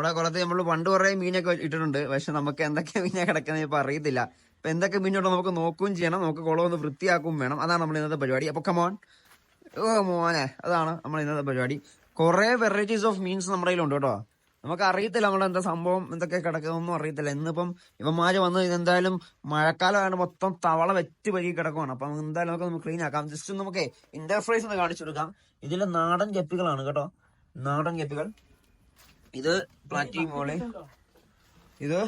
നമ്മുടെ കുളത്ത് നമ്മൾ പണ്ട് കുറെ മീനൊക്കെ ഇട്ടിട്ടുണ്ട്. പക്ഷെ നമുക്ക് എന്തൊക്കെ മീനാ കിടക്കുന്നത് ഇപ്പൊ അറിയത്തില്ല. അപ്പൊ എന്തൊക്കെ മീനുണ്ടോ നമുക്ക് നോക്കുകയും ചെയ്യണം. നമുക്ക് കുളം ഒന്ന് വൃത്തിയാക്കുകയും വേണം. അതാണ് നമ്മൾ ഇന്നത്തെ പരിപാടി. അപ്പോൾ കമോൺ ഓ മോനെ. അതാണ് നമ്മൾ ഇന്നത്തെ പരിപാടി. കുറേ വെറൈറ്റീസ് ഓഫ് മീൻസ് നമ്മുടെ കയ്യിലുണ്ട് കേട്ടോ. നമുക്ക് അറിയത്തില്ല നമ്മുടെ എന്താ സംഭവം എന്തൊക്കെ കിടക്കുന്നൊന്നും അറിയത്തില്ല. ഇന്നിപ്പം ഇവന്മാര് വന്ന് എന്തായാലും മഴക്കാലമാണ് മൊത്തം തവള വെറ്റ് പരി കിടക്കുവാണ്. അപ്പം എന്തായാലും നമുക്ക് നമുക്ക് ക്ലീൻ ആക്കാം. ജസ്റ്റ് നമുക്ക് ഇന്റർഫേസ് ഒന്ന് കാണിച്ചു കൊടുക്കാം. ഇതിലെ നാടൻ ഗപ്പികളാണ് കേട്ടോ. നാടൻ ഗപ്പികൾ ഇത് പ്ലാറ്റി മോളെ. ഇത്?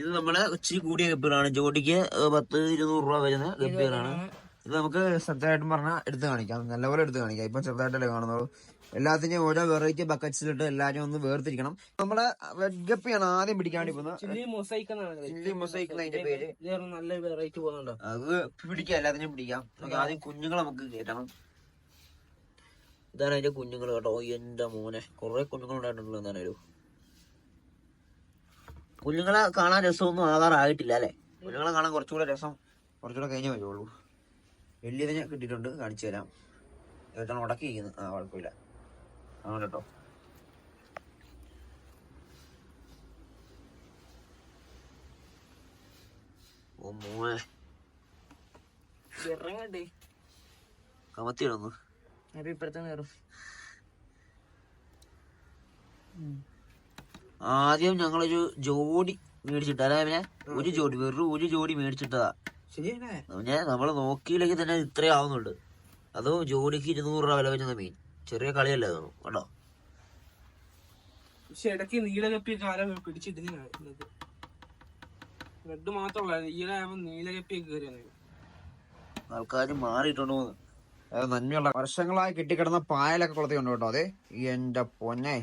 ഇത് നമ്മുടെ ഇച്ചിരി കൂടിയ ഗപ്പികളാണ് ജോഡിക്ക് പത്ത് ഇരുന്നൂറ് രൂപ വരുന്ന ഗപ്പികളാണ് ഇത് നമുക്ക് ശ്രദ്ധയായിട്ടും പറഞ്ഞാൽ എടുത്ത് കാണിക്കാം. നല്ലപോലെ എടുത്ത് കാണിക്കാം. ഇപ്പൊ ചെറുതായിട്ടല്ലേ കാണുന്നുള്ളൂ. എല്ലാത്തിനെയും ഓരോ വെറൈറ്റി ബക്കറ്റ്സിലിട്ട് എല്ലാരും ഒന്ന് വേർതിരിക്കണം. നമ്മളെ റെഡ് ഗപ്പിയാണ് ആദ്യം പിടിക്കാൻ വേണ്ടി പോകുന്നത്. ചില്ലി മൊസൈക്ക് എന്നാണ് ചില്ലി മൊസൈക്ക് എന്നതിന്റെ പേര്. നല്ല വെറൈറ്റി പോകുന്നുണ്ടോ? അത് പിടിക്കാം. എല്ലാത്തിനെയും പിടിക്കാം. നമുക്ക് ആദ്യം കുഞ്ഞുങ്ങളെ നമുക്ക് കയറ്റണം ഇതാണ് അതിന്റെ കുഞ്ഞുങ്ങൾ കേട്ടോ. എന്റെ മോനെ. കുറെ കുഞ്ഞുങ്ങൾ ഉണ്ടായിട്ടുണ്ടല്ലോ ഒരു. കുഞ്ഞുങ്ങളെ കാണാൻ രസമൊന്നും ആകാറായിട്ടില്ല അല്ലേ? കുഞ്ഞുങ്ങളെ കാണാൻ കുറച്ചുകൂടെ രസം കുറച്ചുകൂടെ കഴിഞ്ഞേ വരുള്ളൂ വലിയതിനെ കിട്ടിയിട്ടുണ്ട്. കാണിച്ചു തരാം. ഏതാണ് ഉടക്കിയിരിക്കുന്നത് ആ കുഴപ്പമില്ല. ആണ് കേട്ടോ. ഓ മോനെ. ഇറങ്ങണ്ടേ കമത്തിയിടന്നു. അപ്പൊ ഇപ്പഴത്തെ നേരം ആദ്യം ഞങ്ങളൊരു ജോഡി മേടിച്ചിട്ട് അതായത് പിന്നെ ഒരു ജോഡി വെറും ഒരു ജോഡി മേടിച്ചിട്ടതാ. പിന്നെ നമ്മൾ നോക്കിയില്ലെങ്കിൽ തന്നെ ഇത്രയും ആവുന്നുണ്ട്. അതും ജോഡിക്ക് ഇരുന്നൂറ് രൂപ വില വെച്ചത് മീൻ. ചെറിയ കളിയല്ലേ തോന്നും കേട്ടോ പക്ഷെ ഇടയ്ക്ക് നീലകപ്പി കാലം പിടിച്ചിട്ടില്ല റെഡ് മാത്രമല്ല നീലകപ്പി കയറി വന്നു ആൾക്കാർ മാറിയിട്ടുണ്ടോ നന്മയുള്ള വർഷങ്ങളായി കെട്ടിക്കിടന്ന പായലൊക്കെ കുളത്തിയുണ്ട് കേട്ടോ അതെ? എന്റെ പൊന്നെ.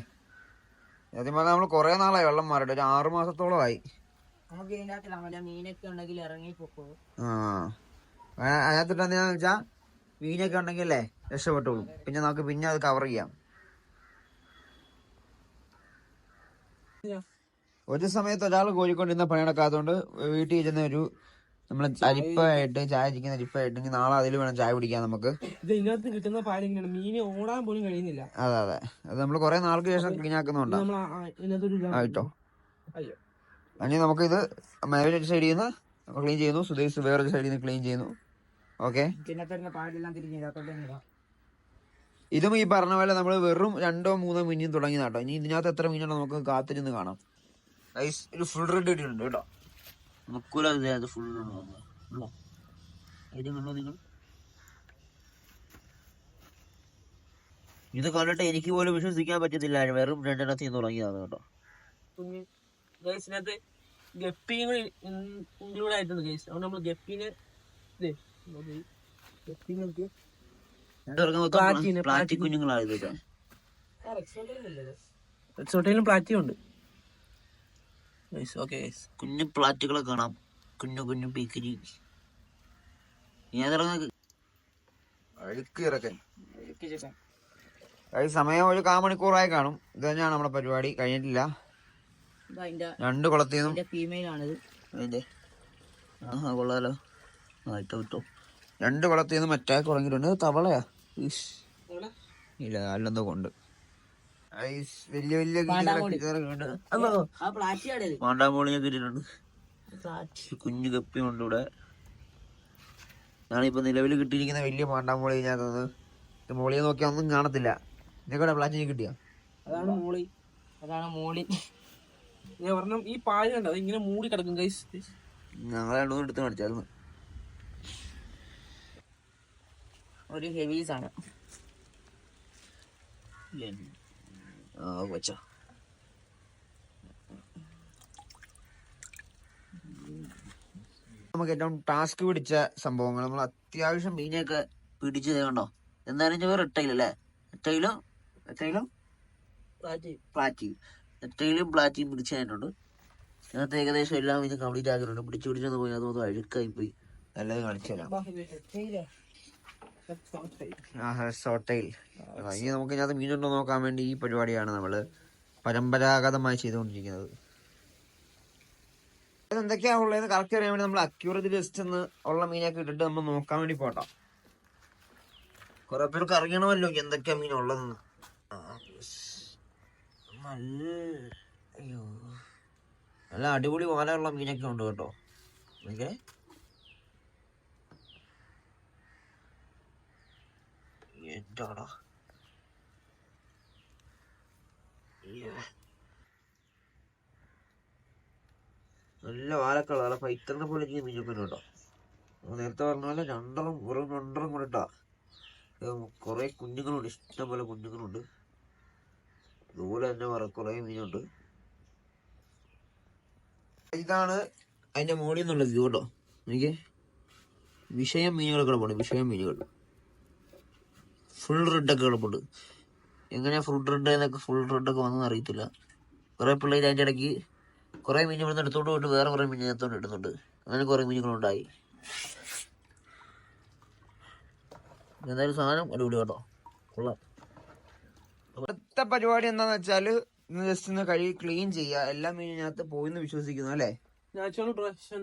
അതേ പറഞ്ഞാൽ നമ്മൾ കുറെ നാളായി വെള്ളം മാറിയിട്ട് ഒരു ആറു മാസത്തോളമായി. നമുക്ക് ഇതിന്റെ അകത്ത് മീനൊക്കെ ഉണ്ടെങ്കിൽ ഇറങ്ങി പോകും ആ. വെച്ചാ മീനൊക്കെ ഉണ്ടെങ്കിൽ അല്ലേ രക്ഷപ്പെട്ടോളൂ. പിന്നെ നമുക്ക് പിന്നെ അത് കവർ ചെയ്യാം. ഒരു സമയത്ത് ഒരാൾ കോഴിക്കൊണ്ടിരുന്ന പണിയെടുക്കാത്തതുകൊണ്ട് വീട്ടിൽ ഇരുന്ന ഒരു നമ്മൾ അരിപ്പായിട്ട് ചായ ചിക്കൻ അരിപ്പായിട്ട് നാളെ അതിൽ വേണം ചായ പിടിക്കാൻ നമുക്ക്. ഇത് ഇതിനകത്ത് കിട്ടുന്ന പാലിങ്ങനെയാണ് മീന് ഓടാൻ പോലും കഴിയുന്നില്ല. അതെ അതെ. അത് നമ്മൾ കുറെ നാൾക്ക് ശേഷം ക്ലീൻ ആക്കുന്നുണ്ടോ നമ്മൾ ഇത് ആയിട്ടോ? ഒരു സൈഡിൽ നിന്ന് ക്ലീൻ ചെയ്യുന്നു സുധീഷ് വേറൊരു സൈഡിൽ നിന്ന് ക്ലീൻ ചെയ്യുന്നു. ഓക്കെ ഇതും ഈ പറഞ്ഞ പോലെ നമ്മൾ വെറും രണ്ടോ മൂന്നോ മീനും തുടങ്ങിയതാട്ടോ. ഇനി ഇതിനകത്ത് എത്ര മീനുണ്ടോ നമുക്ക് കാത്തിരുന്ന് കാണാം. ഒരു ഫുൾ റെഡ് ഇട്ടിട്ടുണ്ട് കേട്ടോ. മുക്കൂല ഫുൾ ഇത് കണ്ടോ നിങ്ങൾ? ഇത് കണ്ടിട്ട് എനിക്ക് പോലും വിശ്വസിക്കാൻ പറ്റത്തില്ല. വെറും രണ്ടെണ്ണത്തിൽ നിന്ന് തുടങ്ങിയതാണ് കേട്ടോ. ഗൈസിനകത്ത് ഗപ്പിയും കൂടി ഇൻക്ലൂഡ് ആയിട്ടുണ്ട് ഗൈസ് അതുകൊണ്ട് നമ്മൾ ഗപ്പിനെ ഇത് പ്ലാസ്റ്റിക് കുഞ്ഞുങ്ങളാണ് ഇതൊക്കെ റിസോർട്ടിലും പ്ലാറ്റിയും ഉണ്ട്. ഓക്കെ കുഞ്ഞു പ്ലാറ്റുകളെ കാണാം. കുഞ്ഞു കുഞ്ഞു ഈ സമയം ഒരു കാമണിക്കൂറായി കാണും. ഇത് തന്നെയാണ് നമ്മുടെ പരിപാടി. കഴിഞ്ഞിട്ടില്ല. രണ്ടു രണ്ട് കുളത്തിൽ നിന്നും കൊള്ളാലോ. ആ ഇട്ടോ ഇട്ടോ. രണ്ട് കുളത്തിൽ നിന്നും മറ്റേ ഇത് തവളയാ. ഇല്ല അല്ലെന്തോ കൊണ്ട്. വലിയ വലിയ ഉണ്ട് കിട്ടിയിട്ടുണ്ട് കുഞ്ഞു കപ്പിയുണ്ട് ഇവിടെ. ഞാനിപ്പോ നിലവിൽ കിട്ടിയിരിക്കുന്ന വലിയ പാണ്ടാമോളി ഞാനത് ഇത് മോളിയെ നോക്കിയാൽ ഒന്നും കാണത്തില്ല. ഇതൊക്കെ പ്ലാറ്റിന് കിട്ടിയ? അതാണ് മോളി. അതാണ് മോളി. ഞാൻ പറഞ്ഞു ഈ പാൽ കണ്ടോ? അത് ഇങ്ങനെ മൂടി കിടക്കും കൈസ് ഞങ്ങളെ രണ്ടു എടുത്ത് കാണിച്ചായിരുന്നു ഒരു ഹെവീസ് ആണ് ആ വെച്ചോ നമുക്ക് ഏറ്റവും ടാസ്ക് പിടിച്ച സംഭവങ്ങൾ. നമ്മൾ അത്യാവശ്യം മീനെയൊക്കെ പിടിച്ചത് കണ്ടോ? എന്തായാലും ചോറ് റിട്ടൈൽ അല്ലേ? റിട്ടൈലും റിട്ടൈലും പ്ലാറ്റി റിട്ടൈലും പ്ലാറ്റിയും പ്ലാറ്റിയും പിടിച്ചതായിട്ടുണ്ട് അതിനകത്ത് ഏകദേശം എല്ലാം ഇത് കംപ്ലീറ്റ് ആക്കിയിട്ടുണ്ട്. പിടിച്ചു പിടിച്ചു പോയി. അതൊന്നും അഴുക്കായി പോയി. നല്ലത് കാണിച്ചു തരാം. ഇനി നമുക്ക് ഇതിനകത്ത് മീനുണ്ടോ നോക്കാൻ വേണ്ടി ഈ പരിപാടിയാണ് നമ്മൾ പരമ്പരാഗതമായി ചെയ്തുകൊണ്ടിരിക്കുന്നത്. എന്തൊക്കെയാ ഉള്ളത് കറക്റ്റ് അറിയാൻ വേണ്ടി നമ്മൾ അക്യൂറേറ്റ് ഒന്ന് ഉള്ള മീനൊക്കെ ഇട്ടിട്ട് നമ്മൾ നോക്കാൻ വേണ്ടി പോട്ടോ. കുറെ പേർക്ക് അറിയണമല്ലോ എന്തൊക്കെയാ മീൻ ഉള്ളതെന്ന്. നല്ല അടിപൊളി വാലയുള്ള മീനൊക്കെ ഉണ്ട് കേട്ടോ. ഓക്കെ എന്താടാ. നല്ല വാലക്കള നല്ല പൈത്തറിനെ പോലെ ഇങ്ങനെ നമ്മൾ നേരത്തെ പറഞ്ഞ പോലെ രണ്ടെണ്ണം വെറും രണ്ടെണ്ണം കൂടെ ഇട്ടാ. കുറെ കുഞ്ഞുങ്ങളുണ്ട്. ഇഷ്ടം പോലെ കുഞ്ഞുങ്ങളുണ്ട്. അതുപോലെ തന്നെ വേറെ കുറെ മീനുണ്ട്. ഇതാണ് അതിന്റെ മുകളിൽ നിന്നുള്ള എനിക്ക് വിഷയം മീനുകൾ കിടപ്പുണ്ട് വിഷയം മീനുകൾ. ഫുൾ റെഡൊക്കെ കിടപ്പുണ്ട്. എങ്ങനെയാ ഫുൾ റെഡ് എന്നൊക്കെ ഫുൾ റെഡൊക്കെ വന്നെന്ന് അറിയത്തില്ല. കുറെ പിള്ളേർ അതിന്റെ ഇടയ്ക്ക് കുറെ മീൻ ഇവിടുന്ന് എടുത്തോണ്ട് പോയിട്ട് വേറെ കുറേ മീൻ എടുത്തോണ്ട് ഇടുന്നുണ്ട്. അങ്ങനെ കുറെ മീനുകളുണ്ടായി. എന്തായാലും സാധനം അടിപൊളി കേട്ടോ. കൊള്ളാം. അടുത്ത പരിപാടി എന്താന്ന് വെച്ചാൽ ഇന്ന് ജസ്റ്റ് ഒന്ന് കഴുകി ക്ലീൻ ചെയ്യുക എല്ലാ മീനിനകത്ത് പോയിന്ന് വിശ്വസിക്കുന്നു അല്ലേ? നാച്ചുറൽ ബ്രഷ്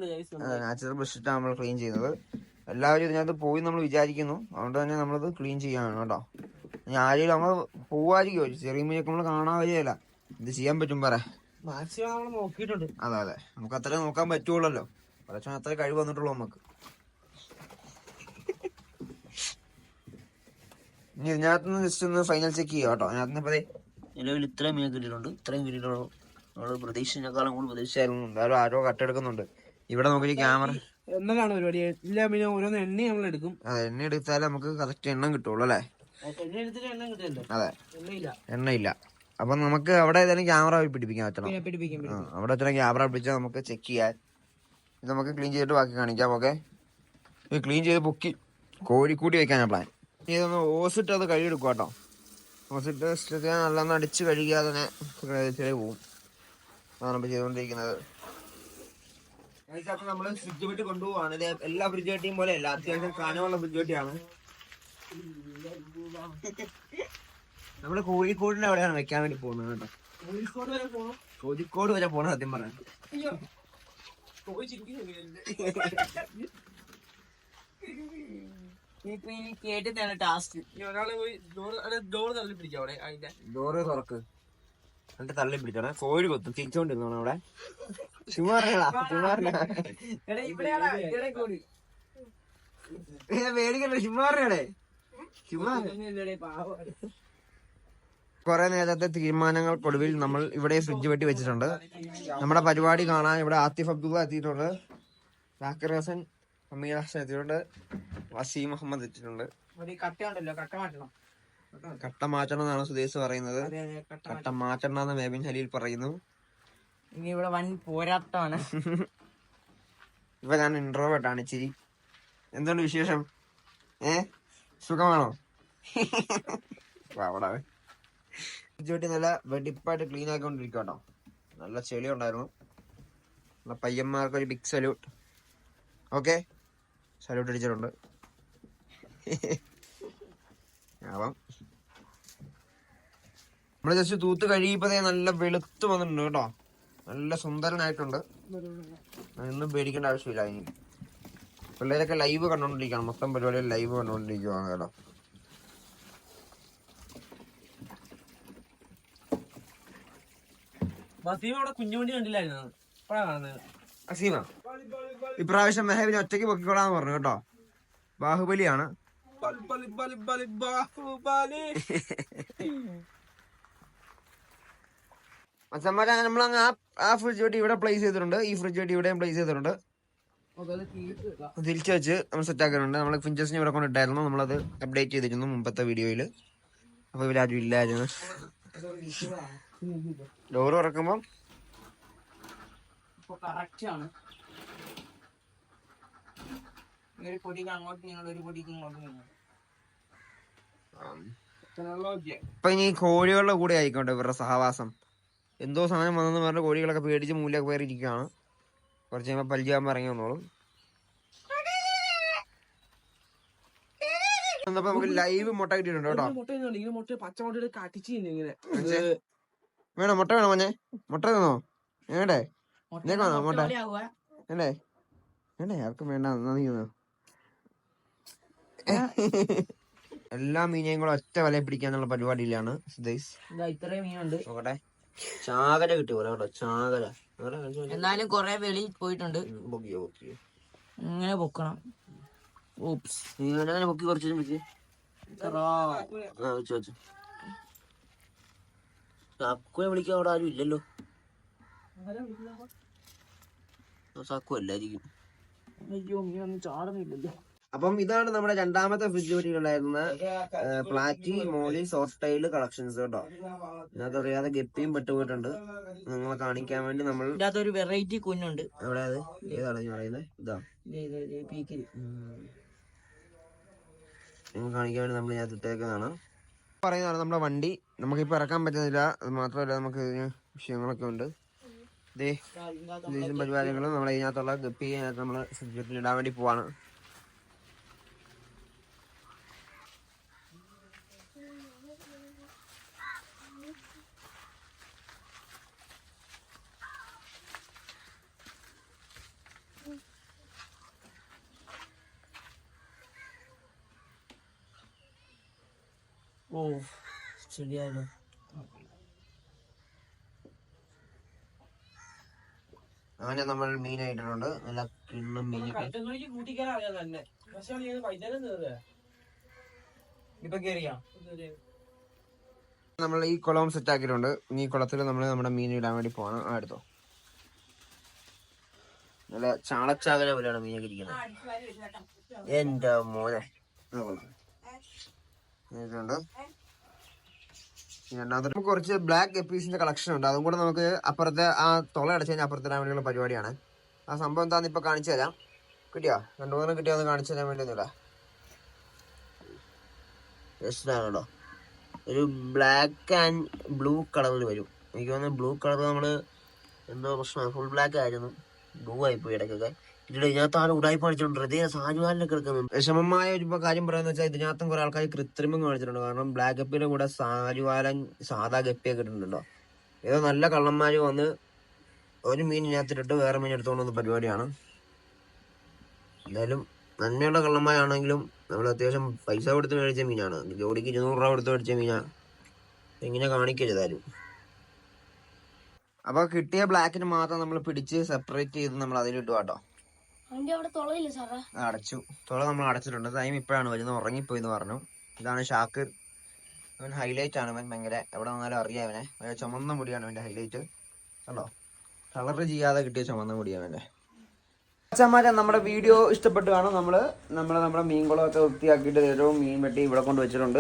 നാച്ചുറൽ ബ്രഷ് ഇട്ടാണ് നമ്മൾ ക്ലീൻ ചെയ്യുന്നത്. എല്ലാവരും ഇതിനകത്ത് പോയി നമ്മൾ വിചാരിക്കുന്നു. അതുകൊണ്ട് തന്നെ നമ്മളത് ക്ലീൻ ചെയ്യാണ് കേട്ടോ. ഇനി ആരെങ്കിലും നമ്മൾ പോവായിരിക്കുമോ ചെറിയ മീനൊക്കെ നമ്മൾ കാണാൻ വരികയല്ല ഇത് ചെയ്യാൻ പറ്റും പറ. മാക്സിമം നമ്മൾ നോക്കിയിട്ടുണ്ട്. അതെ അതെ. നമുക്ക് അത്രേ നോക്കാൻ പറ്റുള്ളല്ലോ. പക്ഷെ അത്രേ കഴിവ് വന്നിട്ടുള്ളൂ നമുക്ക്. ഇനി ഇതിനകത്ത് നിന്ന് ജസ്റ്റ് ഒന്ന് ഫൈനൽ ചെക്ക് ചെയ്യാം കേട്ടോ. അതിനകത്ത് ഇപ്പൊ നിലവിൽ ഇത്രയും മീൻ കിട്ടിയിട്ടുണ്ട്. ഇത്രയും കിട്ടിയിട്ടുള്ളൂ നമ്മൾ പ്രതീക്ഷിച്ചതിനേക്കാളും കൂടുതൽ പ്രതീക്ഷിച്ചായിരുന്നു. എന്തായാലും ആരോ കട്ടെടുക്കുന്നുണ്ട്. ഇവിടെ നോക്കി ക്യാമറ എന്നതാണ് പരിപാടി. എല്ലാ മീനും ഓരോന്ന് എണ്ണി നമ്മൾ എടുക്കും. എണ്ണ എടുത്താലേ നമുക്ക് കറക്റ്റ് എണ്ണം കിട്ടുള്ളൂ അല്ലേ? എണ്ണ എടുത്തിട്ട് എണ്ണം അതെ. എണ്ണയില്ല. എണ്ണയില്ല. അപ്പൊ നമുക്ക് അവിടെ ഏതായാലും ക്യാമറ പിടിപ്പിക്കാൻ പറ്റണം പിടിപ്പിക്കും അവിടെ എത്ര ക്യാമറ പിടിച്ചാൽ നമുക്ക് ചെക്ക് ചെയ്യാൻ. ഇത് നമുക്ക് ക്ലീൻ ചെയ്തിട്ട് ബാക്കി കാണിക്കാം ഓക്കെ ഇത് ക്ലീൻ ചെയ്ത് പൊക്കി കോഴിക്കൂട്ടി വെക്കാനാണ് പ്ലാൻ ഇതൊന്ന് ഓസിട്ട് അത് കഴുകിയെടുക്കുക കേട്ടോ ഓസിട്ട് നല്ലൊന്ന് അടിച്ച് കഴുകിയാൽ തന്നെ ചെറിയ പോവും. അതാണ് ഇപ്പൊ ചെയ്തുകൊണ്ടിരിക്കുന്നത്. നമ്മൾ ഫ്രിഡ്ജ് വെട്ടി കൊണ്ടുപോവാണ്. ഇത് എല്ലാ ഫ്രിഡ്ജ് വെട്ടിയും പോലെ അല്ല അത്യാവശ്യം കനമുള്ള ഫ്രിഡ്ജ് വെട്ടിയാണ്. നമ്മൾ കോഴിക്കോടിന്റെ അവിടെയാണ് വെക്കാൻ വേണ്ടി പോകുന്നത് കേട്ടോ. കോഴിക്കോട് വരെ പോകണം കോഴിക്കോട് വരെ പോണ സത്യം പറയാൻ കേട്ടിട്ടാണ് ടാസ്ക് ഒരാളെ പോയി ഡോർ അല്ല ഡോർ തള്ളി പിടിക്കാം അവിടെ അതിന്റെ. ഡോറ് തുറക്ക്. എന്നിട്ട് തള്ളി പിടിച്ചോണേ കോഴി കൊത്തും. തിരിച്ചോണ്ടിരുന്നോണം അവിടെ. പേടിക്കണ്ട ചുമാറിയാടേ ചുമ്മാ കുറെ നേരത്തെ തീരുമാനങ്ങൾക്കൊടുവിൽ നമ്മൾ ഇവിടെ ഫ്രിഡ്ജ് വെട്ടി വെച്ചിട്ടുണ്ട്. നമ്മുടെ പരിപാടി കാണാൻ ഇവിടെ ആത്തിഫ് അബ്ദുള്ള എത്തിയിട്ടുണ്ട്. ജാക്കിർ ഹസൻ അമീർ ഹസൻ എത്തിയിട്ടുണ്ട്. വസീം മുഹമ്മദ് എത്തിയിട്ടുണ്ട്. കട്ട കട്ട മാറ്റണം. എന്നാണ് സുദേശ് പറയുന്നത്. കട്ട മാറ്റണം എന്ന് മേബിൻ ഹലീൽ പറയുന്നു. ഇനി ഇവിടെ വൻ പോരാട്ടമാണ്. ഇപ്പൊ ഞാൻ ഇൻട്രോവേർട്ട് ആണ് ചിരി എന്തുകൊണ്ട് വിശേഷം? ഏ? സുഖമാണോ? അവിടെ ചുറ്റി നല്ല വെടിപ്പായിട്ട് ക്ലീൻ ആക്കിക്കൊണ്ടിരിക്കും കേട്ടോ നല്ല ചെളി ഉണ്ടായിരുന്നു. നല്ല പയ്യന്മാർക്ക് ഒരു ബിഗ് സല്യൂട്ട് ഓക്കെ സല്യൂട്ട് അടിച്ചിട്ടുണ്ട്. അപ്പം നമ്മൾ ജസ്റ്റ് തൂത്ത് കഴിയുമ്പതേ നല്ല വെളുത്ത് വന്നിട്ടുണ്ട് കേട്ടോ. നല്ല സുന്ദരനായിട്ടുണ്ട്. ഒന്നും പേടിക്കേണ്ട ആവശ്യമില്ല ഇനി. പിള്ളേരൊക്കെ ലൈവ് കണ്ടോണ്ടിരിക്കണം മൊത്തം പരിപാടിയിൽ ലൈവ് കണ്ടോണ്ടിരിക്കുവാണ് കേട്ടോ. വസീം അവിടെ കുഞ്ഞുവണ്ടി കണ്ടില്ലായിരുന്നു? ഇപ്പഴാ കാണുന്നത്. അസീമ ഇപ്രാവശ്യം മെഹബിനെ ഒറ്റയ്ക്ക് പൊക്കിക്കോളാന്ന് പറഞ്ഞു കേട്ടോ. ബാഹുബലിയാണ്. ബലി, ബലി, ബലി, ബലി, ബാഹുബലി. മച്ചന്മാരെ നമ്മളങ്ങ് ആ ആ ഫ്രിഡ്ജ് വെട്ടി ഇവിടെ പ്ലേസ് ചെയ്തിട്ടുണ്ട്. ഈ ഫ്രിഡ്ജ് വെട്ടി ഇവിടെയും പ്ലേസ് ചെയ്തിട്ടുണ്ട്. തിരിച്ചു വെച്ച് നമ്മൾ സെറ്റ് ആക്കിയിട്ടുണ്ട് നമ്മൾ ഫിഞ്ചേഴ്സിന് ഇവിടെ കൊണ്ടിട്ടായിരുന്നു. നമ്മളത് അപ്ഡേറ്റ് ചെയ്തിരുന്നു മുമ്പത്തെ വീഡിയോയിൽ അപ്പൊ ഇവരാരും ഇല്ലായിരുന്നു ഡോർ തുറക്കുമ്പം ഇപ്പൊ ഒരു പൊടിക്ക് അങ്ങോട്ട് നിങ്ങൾ ഒരു പൊടിക്ക് ഇങ്ങോട്ട് നിങ്ങൾ ഇനി കോഴികളുടെ കൂടെ ആയിക്കോട്ടെ ഇവരുടെ സഹവാസം. എന്തോ സാധനം വന്നെന്ന് പറഞ്ഞ കോഴികളൊക്കെ പേടിച്ച് മൂലൊക്കെ കയറി ഇരിക്കുകയാണ് കുറച്ച് കഴിയുമ്പോൾ പരിചയം ഇറങ്ങി വന്നോളും. എന്നപ്പോ നമുക്ക് ലൈവ് മുട്ട കിട്ടിയിട്ടുണ്ട് കേട്ടോ. മുട്ട മുട്ട കട്ടിച്ച് ഇങ്ങനെ. വേണോ? മുട്ട വേണോ മോനെ? മുട്ട തന്നോ? വേണ്ടേ? മുട്ട വേണ്ടേ? വേണ്ടേ? ആർക്കും വേണ്ട. എല്ലാ മീനെയും കൂടെ ഒറ്റ വലയിൽ പിടിക്കാന്നുള്ള പരിപാടിയിലാണ് ഇത്രയും മീനുണ്ട്. നോക്കട്ടെ ചാകര കിട്ടി പോലെ കേട്ടോ ചാകര. എന്നാലും കൊറേ വെളി പോയിട്ടുണ്ട്. ഉം, പൊക്കിയോ പൊക്കിയോ ഇങ്ങനെ പൊക്കണം. ഓപ്സ് ഇങ്ങനെ പൊക്കി കുറച്ച് വെച്ച് വിളിക്കാൻ അവിടെ ആരും ഇല്ലല്ലോ. സക്കു അല്ലായിരിക്കും. അയ്യോ ഇങ്ങനെ ഒന്നും ചാടുന്നില്ലല്ലോ. അപ്പം ഇതാണ് നമ്മുടെ രണ്ടാമത്തെ ഫ്രിഡ്ജ് പറ്റിയിട്ടുണ്ടായിരുന്ന പ്ലാറ്റി മോളി സോഫ്റ്റൈൽ കളക്ഷൻസ് കേട്ടോ. ഇതിനകത്ത് അറിയാതെ ഗപ്പിയും പെട്ടുപോയിട്ടുണ്ട്. നിങ്ങളെ കാണിക്കാൻ വേണ്ടി നമ്മൾ ഒരു വെറൈറ്റി കുഞ്ഞുണ്ട്. അവിടെ അത്? ഏതാണ് ഞാൻ പറയുന്നത് ഇതാ. നിങ്ങൾ കാണിക്കാൻ വേണ്ടി നമ്മൾ ഞാൻ ഇട്ടേക്കുന്നതാണ്. പറയുന്നതാണ് നമ്മുടെ വണ്ടി. നമുക്കിപ്പോൾ ഇറക്കാൻ പറ്റുന്നില്ല. അത് മാത്രമല്ല നമുക്ക് ഇതിന് വിഷയങ്ങളൊക്കെ ഉണ്ട്. ഇതേ പരിപാടികളും നമ്മൾ ഇതിനകത്തുള്ള ഗപ്പി നമ്മൾ ഇടാൻ വേണ്ടി പോവാണ്. ഓ ശരിയായല്ലോ അങ്ങനെ നമ്മൾ മീൻ ആയിട്ടുണ്ട്. നല്ല കിണ്ണം മീനൊക്കെ നമ്മൾ ഈ കുളം സെറ്റ് ആക്കിയിട്ടുണ്ട്. ഈ കുളത്തിൽ നമ്മൾ നമ്മുടെ മീൻ ഇടാൻ വേണ്ടി പോകണം ആ എടുത്തോ. നല്ല ചാളച്ചാകര പോലെയാണ് മീനൊക്കെ ഇരിക്കുന്നത്. എന്റെ മോനെ. ഇതുണ്ട്. രണ്ടാമത്തെ കുറച്ച് ബ്ലാക്ക് എപ്പീസിന്റെ കളക്ഷൻ ഉണ്ട്. അതും കൂടെ നമുക്ക് അപ്പുറത്തെ ആ തുള അടച്ചു കഴിഞ്ഞാൽ അപ്പുറത്തെ വേണ്ടിയുള്ള പരിപാടിയാണ്. ആ സംഭവം എന്താണെന്ന് ഇപ്പൊ കാണിച്ചു തരാം. കിട്ടിയോ? രണ്ടു മൂന്നെണ്ണം കിട്ടിയോ ഒന്ന് കാണിച്ചു തരാൻ വേണ്ടി ഒന്നുമില്ല. ഒരു ബ്ലാക്ക് ആൻഡ് ബ്ലൂ കളറിൽ വരും. എനിക്ക് തോന്നുന്നു ബ്ലൂ കളർ നമ്മൾ എന്തോ പ്രശ്നമാണ്. ഫുൾ ബ്ലാക്ക് ആയിരുന്നു. ബ്ലൂ ആയിപ്പോയി ഇടയ്ക്കൊക്കെ. ഇതിനകത്ത് ആൾ ഉടായി പഠിച്ചിട്ടുണ്ട്. ഇതേ സാജുവാലിനൊക്കെ എടുക്കുന്നുണ്ട് വിഷമമായ ഒരു കാര്യം പറയാന്ന് വെച്ചാൽ ഇതിനകത്തും കുറെ ആൾക്കാർ കൃത്രിമം കാണിച്ചിട്ടുണ്ട്. കാരണം ബ്ലാക്ക് ഗപ്പിയുടെ കൂടെ സാജുവാലൻ സാധാ ഗപ്പിയൊക്കെ ഇട്ടിട്ടുണ്ടല്ലോ. ഏതോ നല്ല കള്ളന്മാര് വന്ന് ഒരു മീൻ വേറെ മീൻ എടുത്തോണ്ട് വന്ന പരിപാടിയാണ്. എന്തായാലും നന്മയുള്ള കള്ളന്മാരാണെങ്കിലും നമ്മൾ അത്യാവശ്യം പൈസ കൊടുത്ത് മേടിച്ച മീനാണ്. ജോഡിക്ക് ഇരുന്നൂറ് രൂപ കൊടുത്ത് മേടിച്ച മീനാ. ഇങ്ങനെ കാണിക്കരുതായാലും അപ്പോൾ കിട്ടിയ ബ്ലാക്കിന് മാത്രം നമ്മൾ പിടിച്ച് സെപ്പറേറ്റ് ചെയ്ത് നമ്മൾ അതിലിട്ടു കേട്ടോ അടച്ചു. തുള നമ്മൾ അടച്ചിട്ടുണ്ട്. ടൈം ഇപ്പോഴാണ്. വരുന്നത് ഉറങ്ങിപ്പോയി എന്ന് പറഞ്ഞു. ഇതാണ് ഷാക്കിർ അവൻ ഹൈലൈറ്റ് ആണ് അവൻ ഭയങ്കര. എവിടെ വന്നാലും അറിയാം അവനെ. ചുമന്ന മുടിയാണ് അവന്റെ ഹൈലൈറ്റ് കണ്ടോ? കളർ ചെയ്യാതെ കിട്ടിയ ചുമന്ന മുടിയാണ് അവന്റെ. അച്ഛന്മാരെ നമ്മുടെ വീഡിയോ ഇഷ്ടപ്പെട്ട് കാണും നമ്മൾ നമ്മൾ നമ്മുടെ മീൻകുളമൊക്കെ വൃത്തിയാക്കിയിട്ട് ഏറ്റവും മീൻ വെട്ടി ഇവിടെ കൊണ്ട് വെച്ചിട്ടുണ്ട്.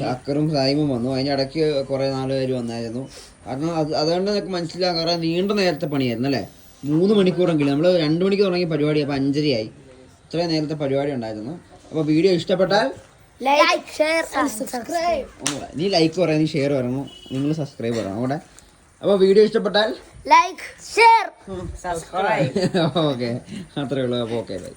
ഷാക്കറും സായിമും വന്നു. അതിനിടയ്ക്ക് കുറെ നാല് പേര് വന്നായിരുന്നു. കാരണം അത് അതുകൊണ്ട് നമുക്ക് മനസ്സിലാക്കാം കാരണം നീണ്ട നേരത്തെ പണിയായിരുന്നു അല്ലേ? മൂന്ന് മണിക്കൂറെങ്കിലും. നമ്മൾ രണ്ട് മണിക്ക് തുടങ്ങിയ പരിപാടി. അപ്പൊ അഞ്ചരയായി. ഇത്രയും നേരത്തെ പരിപാടി ഉണ്ടായിരുന്നു. അപ്പൊ വീഡിയോ ഇഷ്ടപ്പെട്ടാൽ ലൈക്ക് ഷെയർ സബ്സ്ക്രൈബ് നീ ലൈക്ക് പറയാം നീ ഷെയർ പറയണം നിങ്ങൾ സബ്സ്ക്രൈബ് പറയണം അവിടെ അപ്പോൾ വീഡിയോ ഇഷ്ടപ്പെട്ടാൽ ലൈക്ക് ഷെയർ സബ്സ്ക്രൈബ് ഓക്കെ അത്രേ ഉള്ളൂ. അപ്പോൾ ഓക്കെ ബൈ